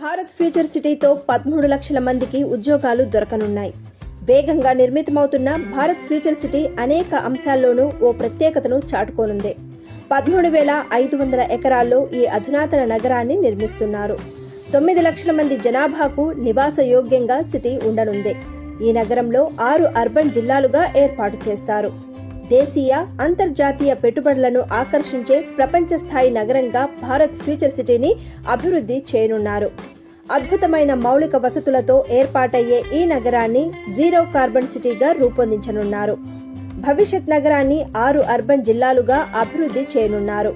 Bharat future సిటీతో పదమూడు లక్షల మందికి ఉద్యోగాలు దొరకనున్నాయి. వేగంగా నిర్మితమవుతున్న భారత్ ఫ్యూచర్ సిటీ అనేక అంశాల్లోనూ ఓ ప్రత్యేకతను చాటుకోనుంది. పదమూడు వేల ఐదు వందల ఎకరాల్లో ఈ అధునాతన నగరాన్ని నిర్మిస్తున్నారు. తొమ్మిది లక్షల మంది జనాభాకు నివాస యోగ్యంగా సిటీ ఉండనుంది. ఈ నగరంలో ఆరు అర్బన్ జిల్లాలుగా ఏర్పాటు చేస్తారు. దేశీయ అంతర్జాతీయ పెట్టుబడులను ఆకర్షించే ప్రపంచ స్థాయి నగరంగా భారత్ ఫ్యూచర్ సిటీని అభివృద్ధి చేయనున్నారు. అద్భుతమైన మౌలిక వసతులతో ఏర్పాటయ్యే ఈ నగరాన్ని జీరో కార్బన్ సిటీగా రూపొందించనున్నారు. భవిష్యత్ నగరాన్ని ఆరు అర్బన్ జిల్లాలుగా అభివృద్ధి చేయనున్నారు.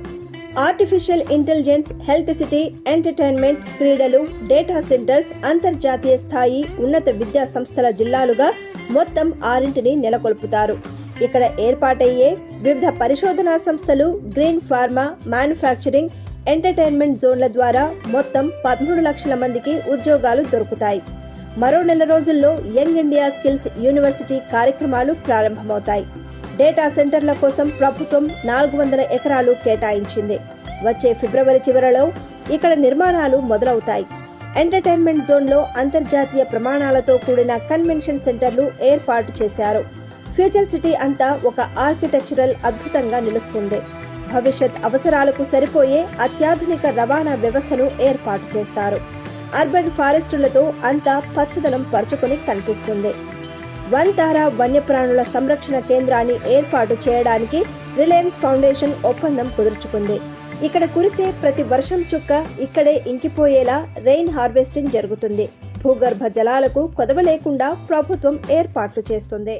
Artificial intelligence health city entertainment క్రీడలు డేటా సెంటర్స్ అంతర్జాతీయ స్థాయి ఉన్నత విద్యా సంస్థల జిల్లాలుగా మొత్తం ఆరింటిని నెలకొల్పుతారు. ఇక్కడ ఏర్పాటయ్యే వివిధ పరిశోధనా సంస్థలు గ్రీన్ ఫార్మా మ్యానుఫ్యాక్చరింగ్ ఎంటర్టైన్మెంట్ జోన్ల ద్వారా మొత్తం పదమూడు లక్షల మందికి ఉద్యోగాలు దొరుకుతాయి. మరో నెల రోజుల్లో యంగ్ ఇండియా స్కిల్స్ యూనివర్సిటీ కార్యక్రమాలు ప్రారంభమవుతాయి. డేటా సెంటర్ల కోసం ప్రభుత్వం నాలుగు వందల ఎకరాలు కేటాయించింది. వచ్చే ఫిబ్రవరి చివరలో ఇక్కడ నిర్మాణాలు మొదలవుతాయి. ఎంటర్టైన్మెంట్ జోన్లో అంతర్జాతీయ ప్రమాణాలతో కూడిన కన్వెన్షన్ సెంటర్లు ఏర్పాటు చేశారు. ఫ్యూచర్ సిటీ అంతా ఒక ఆర్కిటెక్చరల్ అద్భుతంగా నిలుస్తుంది. భవిష్యత్ అవసరాలకు సరిపోయే అత్యాధునిక రవాణా వ్యవస్థను ఏర్పాటు చేస్తారు. అర్బన్ ఫారెస్టులతో అంతా పచ్చదనం పరుచుకొని కనిపిస్తుంది. వంతారా వన్యప్రాణుల సంరక్షణ కేంద్రాన్ని ఏర్పాటు చేయడానికి రిలయన్స్ ఫౌండేషన్ ఒప్పందం కుదుర్చుకుంది. ఇక్కడ కురిసే ప్రతి వర్షం చుక్క ఇక్కడే ఇంకిపోయేలా రెయిన్ హార్వెస్టింగ్ జరుగుతుంది. భూగర్భ జలాలకు కొదవ లేకుండా ప్రభుత్వం ఏర్పాట్లు చేస్తుంది.